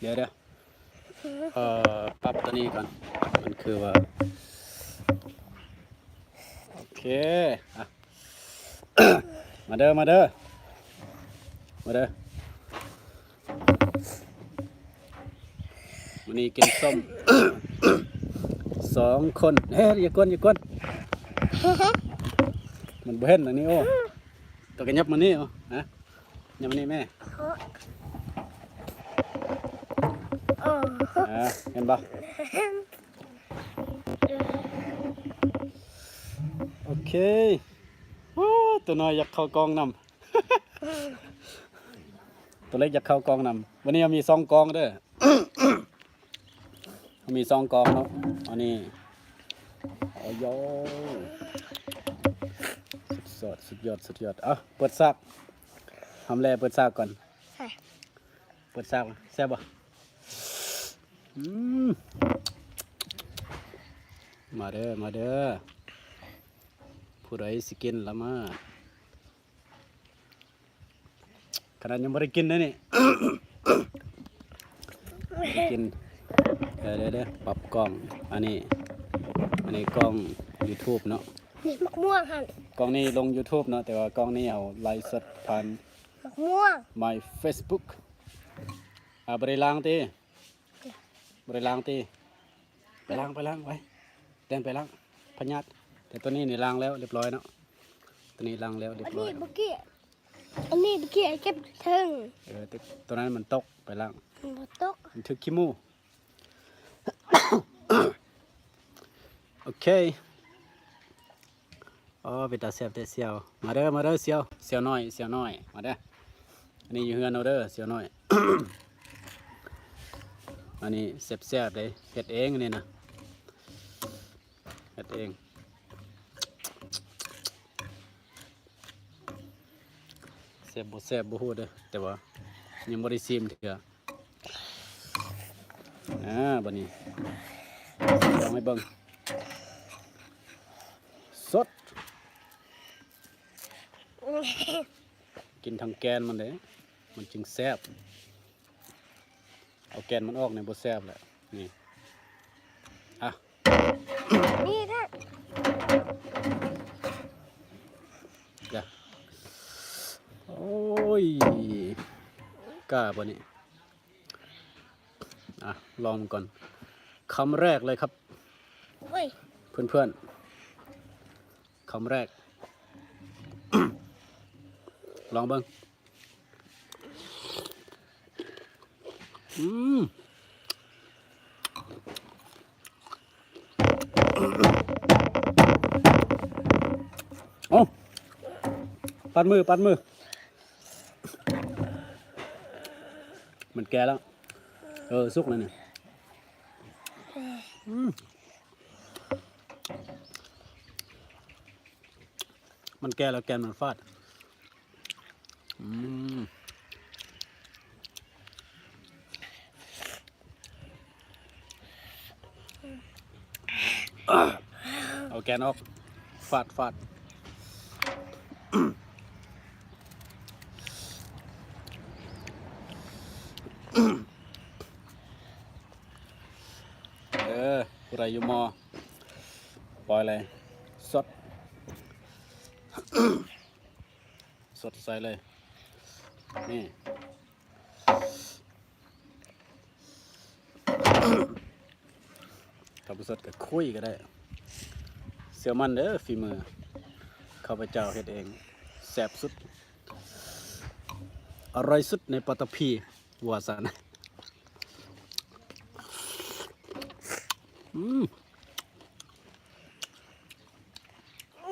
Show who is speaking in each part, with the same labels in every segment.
Speaker 1: เดี๋ยวเดี๋ยวเอ่อปรับตัวนี้ก่อน มันคือว่า โอเคอะมาเด้อ มาเด้อ มาเด้อวันนี้กินส้มสองคนเฮ้ยอย่ากวนอย่ากวนมันบ่เห็นอันนี้โอ้ตัวกันยับมานี่โอ้ฮะ ยับมานี่แม่
Speaker 2: โอ้
Speaker 1: อ่าเห็นปะโอเคโอ้ตัวน้อยอยากเข้ากองนำตัวเล็กอยากเข้ากองนำวันนี้เรามีสองกองเด้อมีสองกองเนาะอันนี้โอ้ยสุดสุดยอดสุดยอดเอะเปิดซา กทำแรเปิดซากก่อน
Speaker 2: ใช่
Speaker 1: เปิดซากแซ่บป่ะอืมมาเด้อมาเด้อผู้ใดสิกินละมาขนาดยังไม่ได้กินนะนี่ กินเดี๋ยวเดี๋ยวเดี๋ยวปรับกล้องอันนี้ อันนี้กล้อง YouTube เนาะ
Speaker 2: นี่มะม่วงหั่น
Speaker 1: กล้องนี้ลง YouTube เนาะแต่ว่ากล้องนี้เอาไลฟ์สดผ่าน
Speaker 2: มะม่วง
Speaker 1: my Facebook อ่าบริล้างตีบริล้างตีไปล้างไปล้างไปเดินไปล้างพญาตแต่ตัวนี้นี่ล้างแล้วเรียบร้อยเนาะตัวนี้ล้างแล้วเรีย
Speaker 2: อั
Speaker 1: บ
Speaker 2: น
Speaker 1: ร้อ
Speaker 2: นี้
Speaker 1: ย
Speaker 2: เมื่อกี้อันนี้เมื่อกี้ไอ้เก็บถึง
Speaker 1: เออแต่ตัวนั้นมันตกไปล้าง
Speaker 2: มันบ่ตก
Speaker 1: มันถึกขี้มูกโอเคอ๋อเป็นตาแซ่บแต่เสียวมาเด้อมาเด้อเสียวเสียวน้อยเสียวน้อยมาเด้อ อันนี้อยู่เฮือนเอาเด้อเสียวน้อย อันนี้แซ่บๆเลยเฮ็ดเองอันนี่นะเฮ็ดเองแซ่บบ่แซ่บบ่ฮู้เด้อแต่ว่ายังบ่ได้ชิมเถื่ออ่าบันนี้ลองให้เบิ่งสด กินทั้งแกนมันเลย มันจึงแซ่บเอาแกนมันออกในยบ่แซ่บแหละนี่อะ
Speaker 2: นี่ท่าน
Speaker 1: เดี๋ยวโอ้ยกล้าปะนี่อะลองมันก่อนคำแรกเลยครับ
Speaker 2: เฮ้ย
Speaker 1: เพื่อนๆคำแรก ลองเบิ้ง อืมโอ้ปัดมือ ปัดมือ มันแก่แล้ว เออ สุกแล้วเนี่ยอืมมันแก่แล้วแกนมันฟาด อืมอะเอาแก นออกฟาดฟาดเออผู้ใดอยู่มอปล่อยเลยสด สดใสเลย นี่ถ้าบ่สดก็คุยก็ได้ เสียวมันเด้อฝีมือข้าพเจ้าเฮ็ดเองแซ่บสุด อร่อยสุดในปัตตภีวัวสันอืม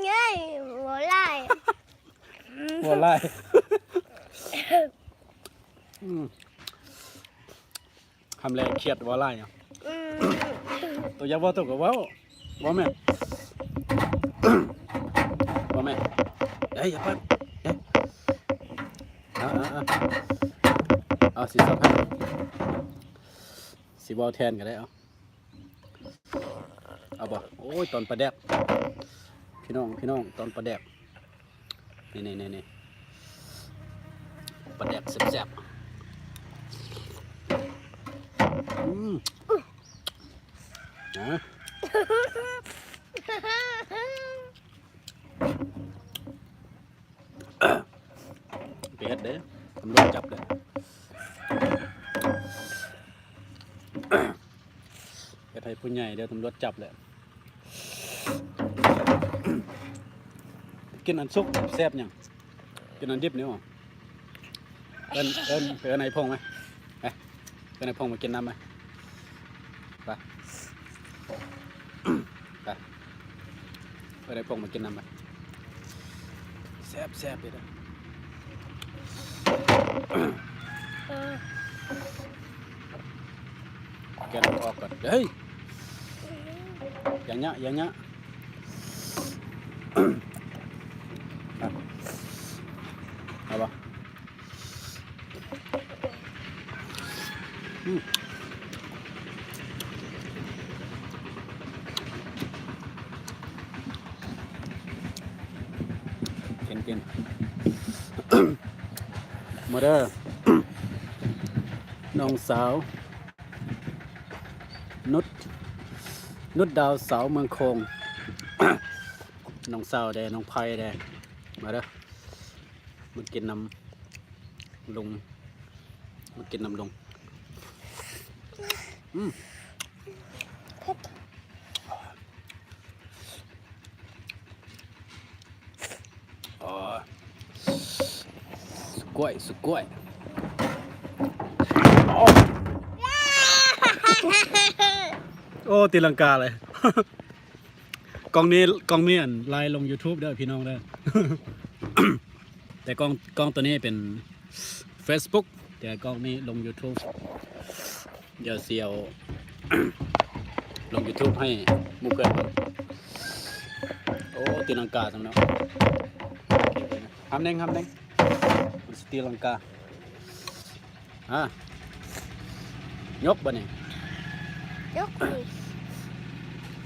Speaker 2: เย้ยหัวไหล่
Speaker 1: วัวไล่อืมทำแรงเครียดวัวไล่เนาะ
Speaker 2: อืม
Speaker 1: ตัวอยักษ์ว่าตัวกับว่าว่าแม่ ว่าแม่เอ้ยอย่าเพิ่งเอ้ยเอาเอาเอาเอาสิสับให้สิบอลแทนก็ได้เอาเอาบ่โอ้ยตอนประแดกพี่น้องพี่น้องตอนประแดกนี่นี่นี่นี่ปลาแดกแซ่บๆอืมนะ เฮ็ดเด้อตำรวจจับเลยเฮ็ดให้ผู้ใหญ่เดี๋ยวตำรวจจับเลยกินอันสุกแซ่บยังกินอันดิบนี่หว่าเอินเอินเอินไอ้พงไหมไปเอินไอ้พงมากินน้ำไหมไปไปเอินไอ้พงมากินน้ำไหมแซ่บแซ่บเลยนะ
Speaker 2: เออ
Speaker 1: แกะออกก่อนเฮ้ยอย่างเงี้ยอย่างเงี้ย เอาเอาปะอืมกินกิน มาเด้อน้องสาว นุดนุดดาวสาวเมืองคงน้องสาวแดน้องไพ่แดมาเด้อมากินน้ำลุงมากินน้ำลุงอืมอ๋อสุกล้วยสุกล้วยโอ้โอ้ ตีลังกาเลยกล้องนี้กล้องนี้อันไลน์ลง YouTube เด้อพี่น้องเด้อ แต่กล้องกล้องตัวนี้เป็น Facebook แต่กล้องนี้ลง YouTube เดี๋ยวเสียว ลง YouTube ให้มู่เพื่อนเบิ่งโอ้ตีลังกาสำเนาะทำเน่งทำเน่งมันสตีลังกาอะยกบ่เนี่ย
Speaker 2: ยกมือ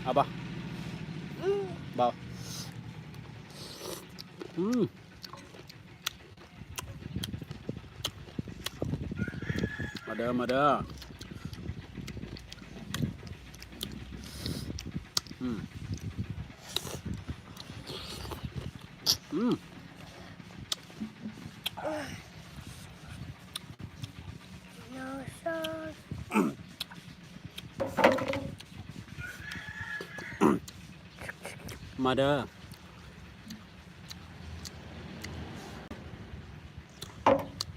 Speaker 1: เอาบ่
Speaker 2: อืม
Speaker 1: เบาอืมมาเด้อมาเด้ออืมอืม
Speaker 2: โนโซ
Speaker 1: มาเด้อ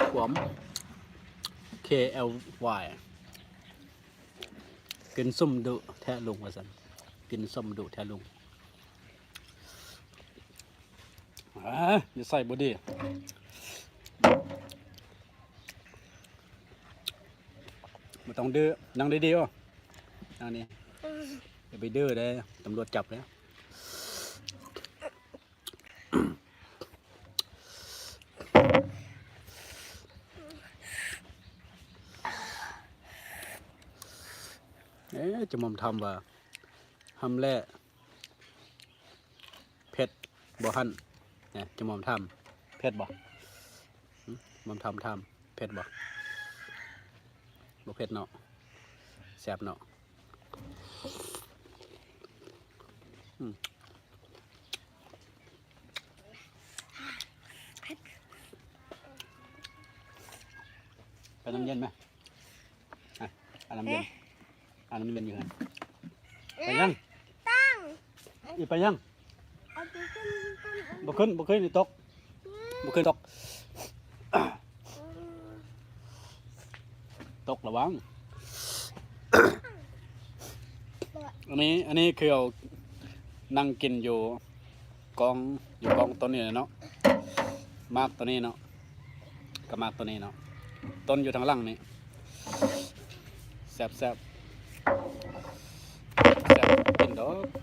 Speaker 1: ขวม KLY กินส้มดุแทะลุงว่าสันกินส้มดุแทะลุงอ่าอย่าใส่บอดี้ไม่ต้องดื้อนั่งดีๆอะนั่งนี่
Speaker 2: อ
Speaker 1: ย่าไปดื้อได้ตำรวจจับแล้ว เอ๊ะจะมอมทำว่าทำแร่เพชรบ่หันเนี่ยจะมอมทำเพชรบ่หึมอมทำทำเพชรบ่บ่เพชรเนาะแสบเนาะไปน้ำเย็นไหมอะเอาน้ำเย็นเอาน้ำเย็นอยู่ฮะไปยัง
Speaker 2: ตั้ง
Speaker 1: อีไปยัง
Speaker 2: เอาไปขึ้นขึ้นอัน
Speaker 1: บ่ขึ้นบ่ขึ้นนี่ตกบ่ขึ้นตก
Speaker 2: อืม
Speaker 1: ตกระวัง อันนี้อันนี้คือเอานั่งกินอยู่กองอยู่กองต้นนี้เนาะมากตัวนี้เนาะกับมากตัวนี้เนาะต้นอยู่ทางหล่างนี่แซ่บแซ่บแซ่บกินดอก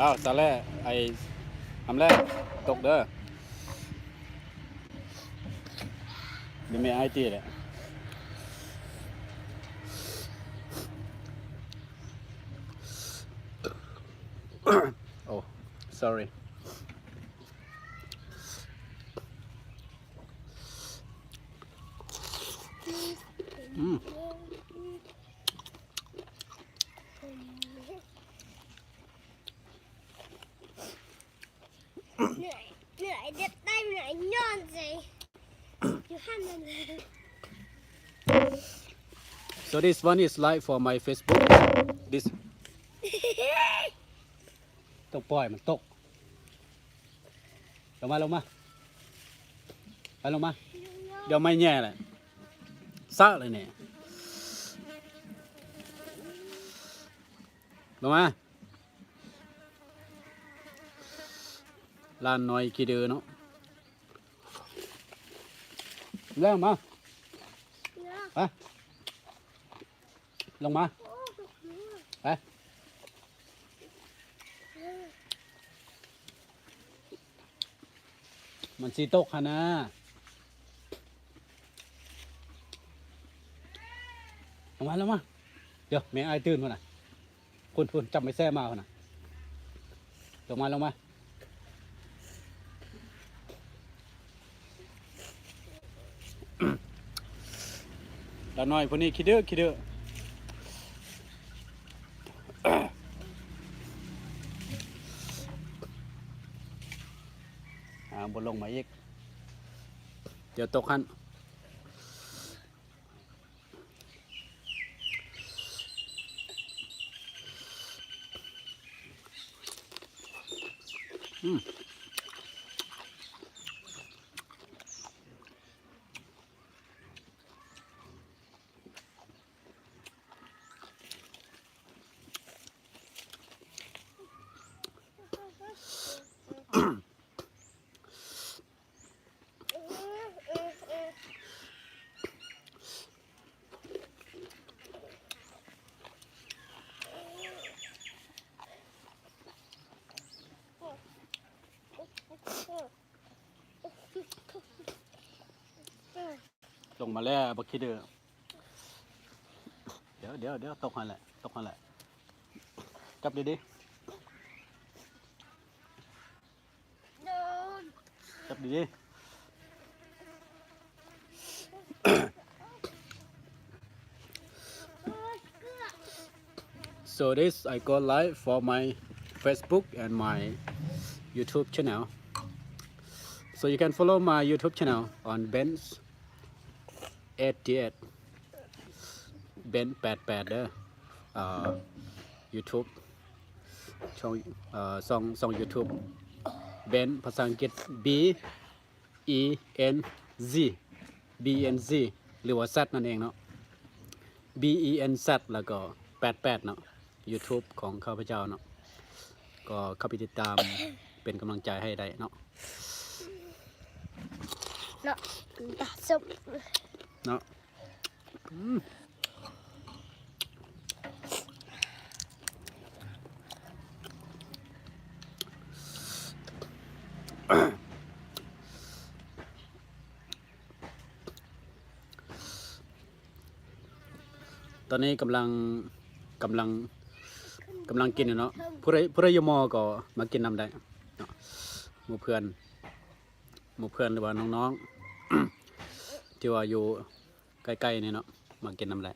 Speaker 1: อ้าวสาแล่ไอ้ทำแร่ตกเด้อมีเมียไอตีแหละ oh sorry อืม
Speaker 2: เหนื่อยเหนื่อยจะได้เหนื่อยนอนสิอยู่ห้า มนั่นเลย
Speaker 1: so this one is like for my Facebook this ต้องปล่อยมันตกลงมาลงมาไลานน้อยกี่เดือนเนาะเริ่มมาไปลงมาไปมันสีตกฮะนะลงมาลงมาเดี๋ยวแม่ไอ้ตื่นมาหน่ะคุณคุณจับไม่แซ่มาคนน่ะลงมาลงมา ดาน้อยพวกนี้คิดเด้อคิดเด้ออ่าบนลงมาอีก เดี๋ยวตกขั้น ลงมาแล้วบักคิดเด้อเดี๋ยวเดี๋ยวเดี๋ยวตกหันแหละตกหันแหละจับดีดีจับดีดี so this I go live for my Facebook and my YouTube channel so you can follow my YouTube channel on Ben's 88 Ben 88เด้ออ่า YouTube ช่องเอ่อช่องช่อง YouTube Ben ภาษาอังกฤษ B E N Z B N Z หรือว่า Z นั่นเองเนาะ B E N Z แล้วก็ 88 เนาะ YouTube ของข้าพเจ้าเนาะ ก็เข้าไปติดตามเป็นกำลังใจให้ได้เนาะ
Speaker 2: เนาะสุบ
Speaker 1: เนาะตอนนี้กำลังกำลังกำลังกินอยู่เนาะผู้ใดผู้ใดยมอก็มากินนำได้เนาะหมู่เพื่อนหมู่เพื่อนหรือว่าน้องๆ ที่ว่าอยู่ใกล้ๆนี่เนาะมากินน้ำแหละ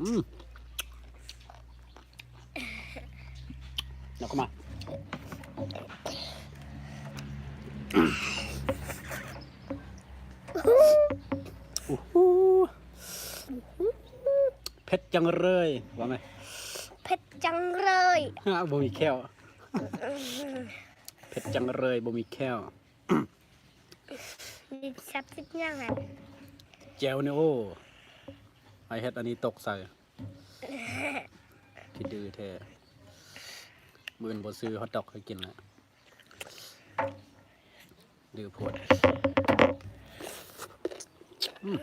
Speaker 1: อืมแล้วก็มาโอ้โหเผ็ดจังเลยว่าไหม
Speaker 2: เผ็ดจังเลย
Speaker 1: ฮะบ่มีแค้วเผ็ดจังเลยบ่มีแค้ว
Speaker 2: ดิบซับสิบยังไง
Speaker 1: แจวเนี่ยโอ้ไอเฮ็ดอันนี้ตกใส่คิดดื้อแท้มื่นบ่ซื้อฮอทดอกให้กินแล้วดื้อโพดอืม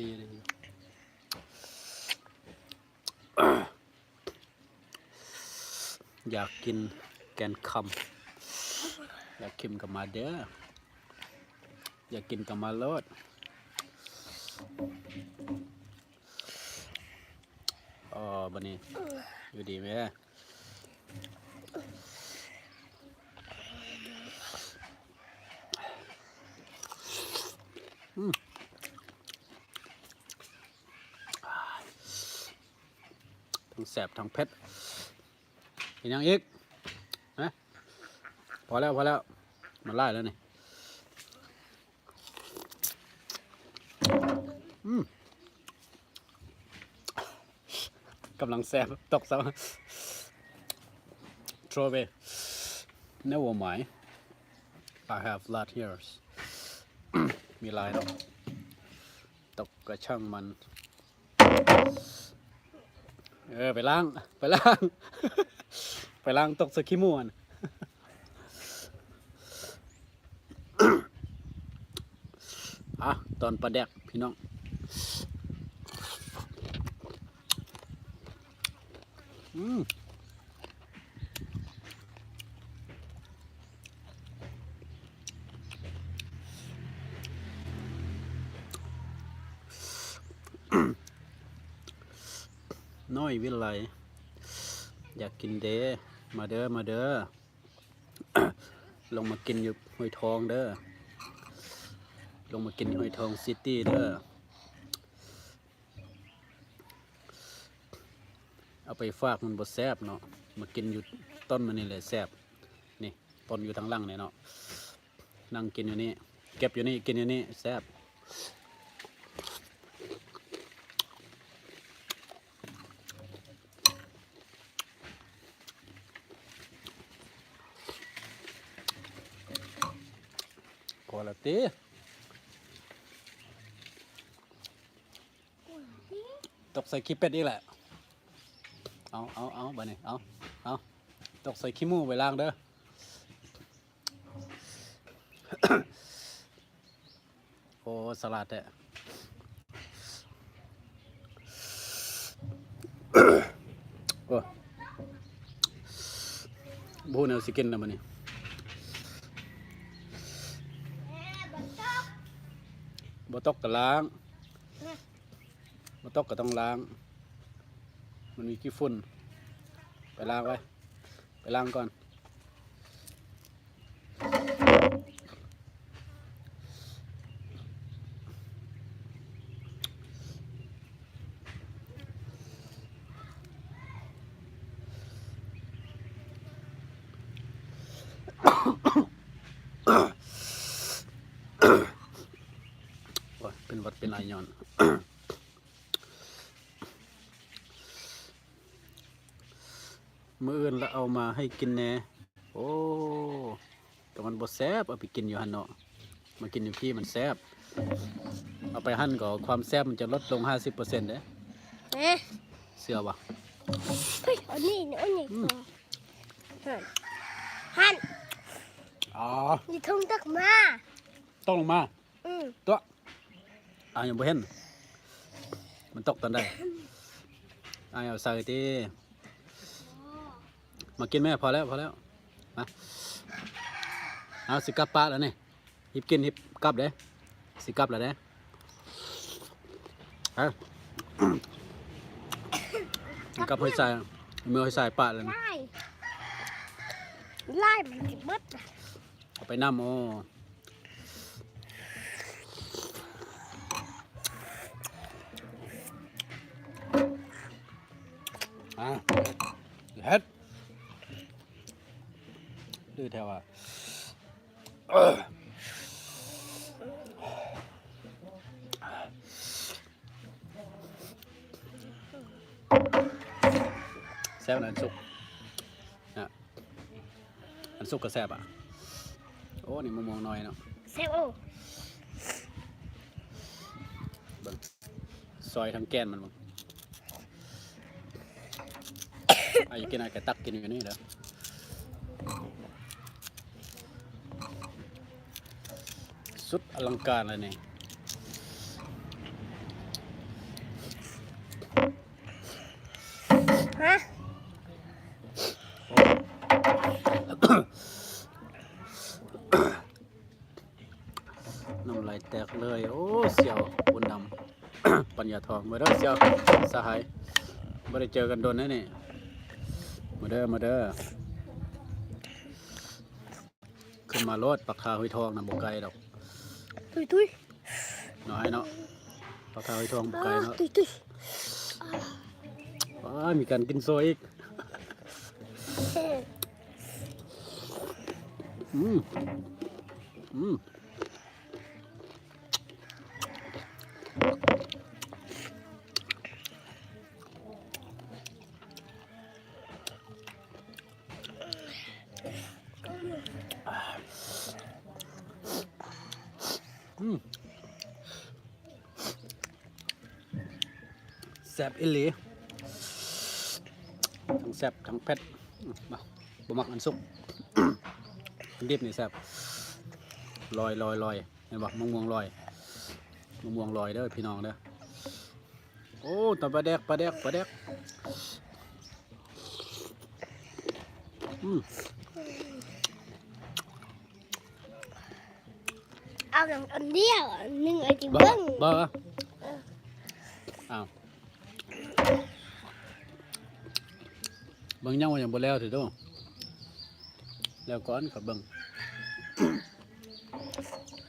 Speaker 1: ดีดี อยากกินแกนคำอยากกินกับมาเด้ออยากกินกับมาโลดอ๋อบันนี้อยู่ดีไหมอืมทั้งแสบทั้งเผ็ด เห็นยังอีกนะพอแล้วพอแล้วมันไล่แล้วนี่กำลังแซบตกซะโทรเว never mind I have lot here มีลายแล้วตกกระช่างมัน เออ ไปล้าง ไปล้าง ไปล้างตกสกิมวนอะตอนปลาแดกพี่น้องอืมน้อยวิไลอยากกินเด้ มาเด้อ มาเด้อ ลงมากินอยู่ห้วยทองเด้อ ลงมากินห้วยทองซิตี้เด้อ เอาไปฝากมันบ่แซบเนาะ มากินอยู่ต้นมันนี่แหละแซบนี่ต้นอยู่ทางล่างเนี่ยเนาะ นั่งกินอยู่นี่ เก็บอยู่นี่ กินอยู่นี่แซบ ละตีตกใส่ขี้เป็ดอีกแหละ เอาเอาเอาไปนี่เอาเอาตกใส่ขี้มูไปล้างเด้อโอ้สลัดแท้โอ้บูแนวสิกินนะมันนี่
Speaker 2: แม่บัตร
Speaker 1: บ่ ตกก็ล้างมาตกก็ต้องล้าง มันมีขี้ฝุ่น ไปล้างไว้ ไปล้างก่อน โอ้ย เป็นหวัดเป็นไอย้อนมื้ออื่นแล้วเอามาให้กินแหน่โอ้แต่มันบ่แซ่บเอาไปกินอยู่หั่นเนาะมากินอยู่พี่มันแซ่บเอาไปหั่นก็ความแซ่บมันจะลดลง50%เด้
Speaker 2: เอ๊ะ
Speaker 1: เชื่อบ่
Speaker 2: เฮ้ยอันนี้อันนี้หันหัน
Speaker 1: อ๋อ
Speaker 2: อย่าทุ่งตักมา
Speaker 1: ต้องลงมา
Speaker 2: อืม
Speaker 1: ตัว อ่ายังบ่เห็น มันตกตอนใดอ่าเอาใส่ติมากินแม่พอแล้วพอแล้ว มา เอาสิกลับปะแล้วนี่หิบกินหิบกลับเด้สิกลับแล้วเด้เอากลับห้อยใส่มือห้อยใส่ปะแล้วนี่
Speaker 2: ไล่ไล่มันกินมดน่ะ
Speaker 1: เอาไปน้ำโอ้ อะเฮ็ดดื้อแถวอะแซ่บนะอันสุกนะอันสุกก็แซ่บอะ โอ้ นี่มะม่วงน้อยเนาะ
Speaker 2: เซลโอ
Speaker 1: เบิ่งซอยทั้งแกนมันมึง ไอ้กินอะไรแกตักกินอยู่นี่เหรอสุดอลังการเลยนี่
Speaker 2: ฮะ
Speaker 1: น้ำลายแตกเลย โอ้ เสียวบุญดำ ปัญญาทองเมาแล้วเสียวสหายไม่ได้เจอกันโดนแน่เนี่ มาเด้อมาเด้อขึ้นมาโลดปักทาหุยทองนะบกไกลดอก
Speaker 2: ตุยตุย
Speaker 1: น้อยเนาะปักทาหุยทองบกไกลเนาะ
Speaker 2: ตุยตุย
Speaker 1: ว้ามีการกินโซอีกอืมอืม อิหลีทั้งแซ่บทั้งเผ็ดอืมมาบ่มักอันสุกอันดิบนี่แซ่บลอยลอยลอยเห็นบ่มะม่วงลอยมะม่วงลอยเด้อพี่น้องเด้อโอ้ตะปลาแดกปลาแดกปลาแดกอืม
Speaker 2: เอาหนังอันเดียวอันหนึ่งไอ้ที่
Speaker 1: บ่
Speaker 2: เบิ้ง
Speaker 1: บ่อ้าว เบิ่งยังว่ายังบ่แล้วสิโตแล้วก่อนครับเบิ่ง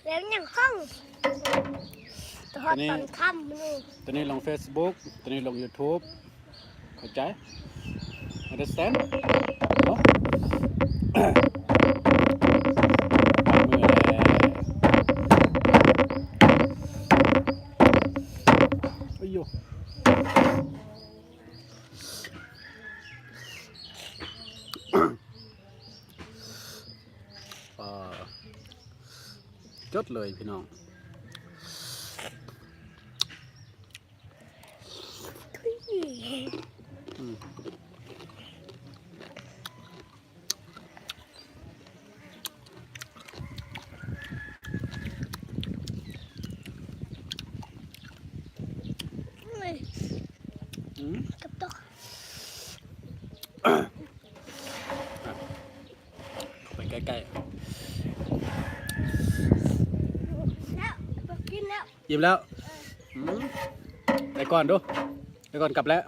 Speaker 2: แล้วยังห้องตอน
Speaker 1: อันนี้
Speaker 2: ตอนค่ำนี่
Speaker 1: ตัวนี้ลง Facebook ตัวนี้ลง YouTube เข้าใจ understand เนาะ มือแล้วอ้ยโยอ่าจด เลยพี่น้อง อืม
Speaker 2: เฮ้ย
Speaker 1: อืม
Speaker 2: กับตัว
Speaker 1: ไปใกล้
Speaker 2: แล้วไปกิน แล้ว
Speaker 1: ๆยิ้มแล้วไปก่อนดูไปก่อนกลับแล้ว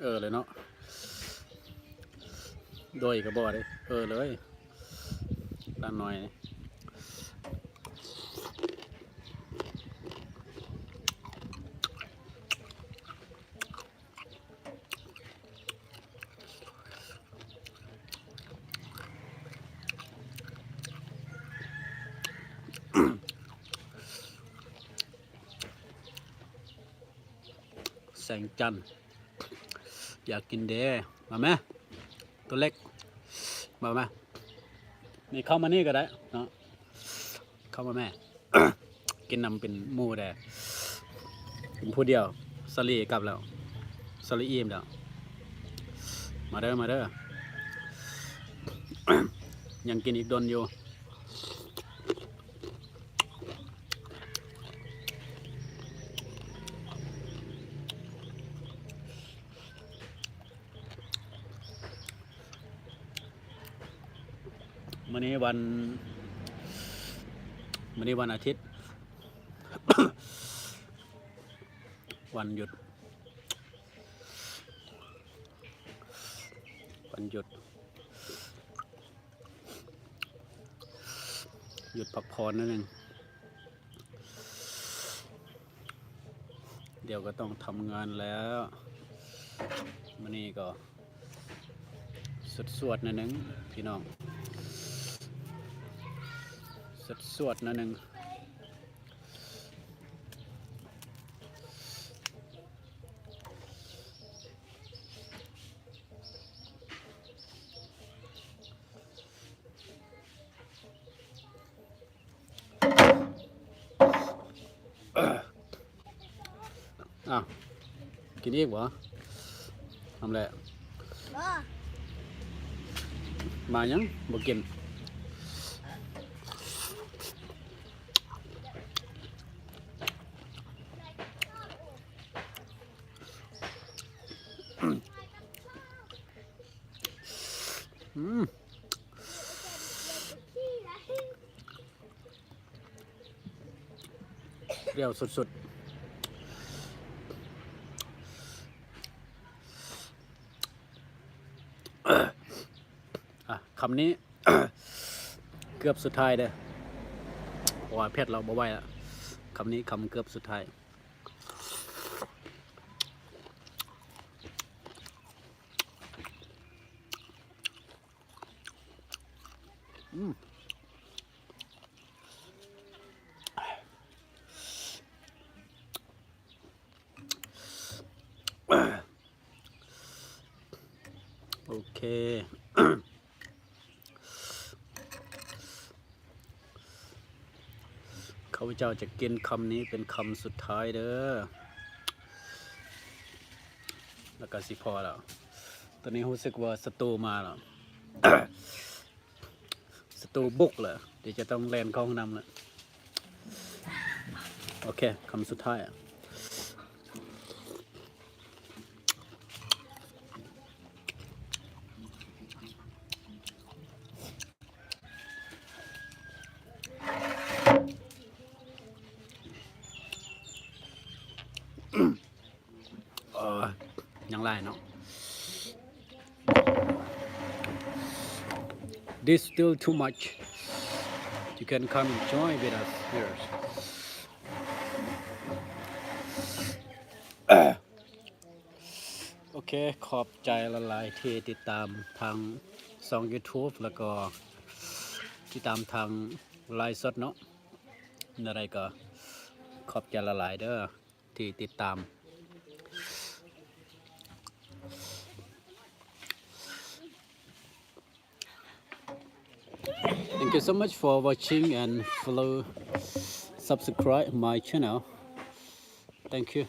Speaker 1: เออเลยเนาะโดยกระบอกเลยเออเลยด้านหน่อย แสงจันทร์อยากกินเดมาไหมตัวเล็ก มาไหมนี่เข้ามานี่ก็ได้เนาะเข้ามาแม่กินนำเป็นมูแดเป็นผู้เดียวสลีกลับแล้วสลีอิ่มแล้ว มาเด้อมาเด้อยังกินอีกดนอยู่ วันนี้วันวันนี้วันอาทิตย์ วันหยุด วันหยุด หยุดพักผ่อนนั่นเองเดี๋ยวก็ต้องทำงานแล้ววันนี้ก็สดสวดๆนิดนึงพี่น้อง สดสวดๆนิดนึงอ้าวกินอีกเหรอทำไร
Speaker 2: บ่
Speaker 1: มายังบ่กิน อืม ป รี้ยวสุดๆคำนี้เกือบสุดท้ายเด้อว่าเพชรเราบ่ไหวแล้วคำนี้คำเกือบสุดท้ายอืม เคข้าพเจ้าจะกินคำนี้เป็นคำสุดท้ายเด้อ แล้วก็สิพอแล้ว ตอนนี้รู้สึกว่าศัตรูมาแล้วศัตรูบุกเลยเดี๋ยวจะต้องแลนเข้าห้องน้ำแล้ว โอเคคำสุดท้ายอะ เออยังไรเนาะ This still too much you can come and join with us here โอเค ขอบใจละลายที่ติดตามทางช่อง YouTube แล้วก็ติดตามทางไลฟ์สดเนาะอะไรก็ขอบใจละลายเด้อ ที่ติดตาม Thank you so much for watching and follow subscribe my channel. Thank you.